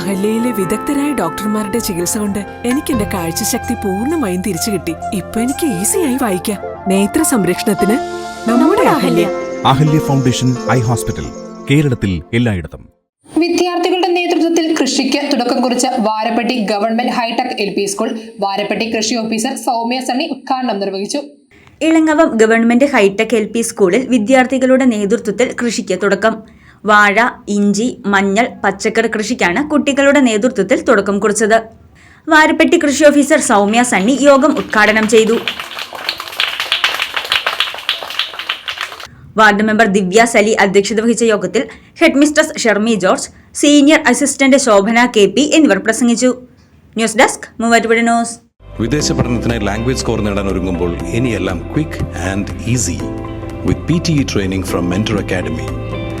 അഹല്യയിലെ വിദഗ്ധരായ ഡോക്ടർമാരുടെ ചികിത്സ കൊണ്ട് എനിക്ക് എന്റെ കാഴ്ചശക്തി പൂർണമായും തിരിച്ചു കിട്ടി. ഇപ്പൊ എനിക്ക് ഈസിയായി വായിക്കാം. നേത്ര സംരക്ഷണത്തിന് നമ്മുടെ Ahalya. Ahalya foundation eye hospital കേരളത്തിൽ എല്ലായിടത്തും. വിദ്യാർത്ഥികളുടെ നേതൃത്വത്തിൽ കൃഷിക്ക് തുടക്കം കുറിച്ച Varappetty government hitech L P school Varappetty കൃഷി ഓഫീസർ സൗമ്യ സണ്ണി ഉദ്ഘാടനം നിർവഹിച്ചു. Elangavam government hitech L P സ്കൂളിൽ വിദ്യാർത്ഥികളുടെ നേതൃത്വത്തിൽ കൃഷിക്ക് തുടക്കം. വാഴ ഇഞ്ചി മഞ്ഞൾ പച്ചക്കറി കൃഷിക്കാണ് കുട്ടികളുടെ നേതൃത്വത്തിൽ തുടക്കം കുറിച്ചത്. വാരപ്പെട്ടി കൃഷി ഓഫീസർ സൗമ്യ സണ്ണി യോഗം ഉദ്ഘാടനം ചെയ്തു. വാർഡ് മെമ്പർ ദിവ്യ സലി അധ്യക്ഷത വഹിച്ച യോഗത്തിൽ headmistress Shermi George senior assistant Shobhana K P എന്നിവർ പ്രസംഗിച്ചു. News desk Muvattupuzha news. വിദേശ പഠനത്തിന് ലാംഗ്വേജ് സ്കോർ നേടാൻ ഒരുങ്ങുമ്പോൾ ഇനിയെല്ലാം quick and easy. With P T E training from mentor academy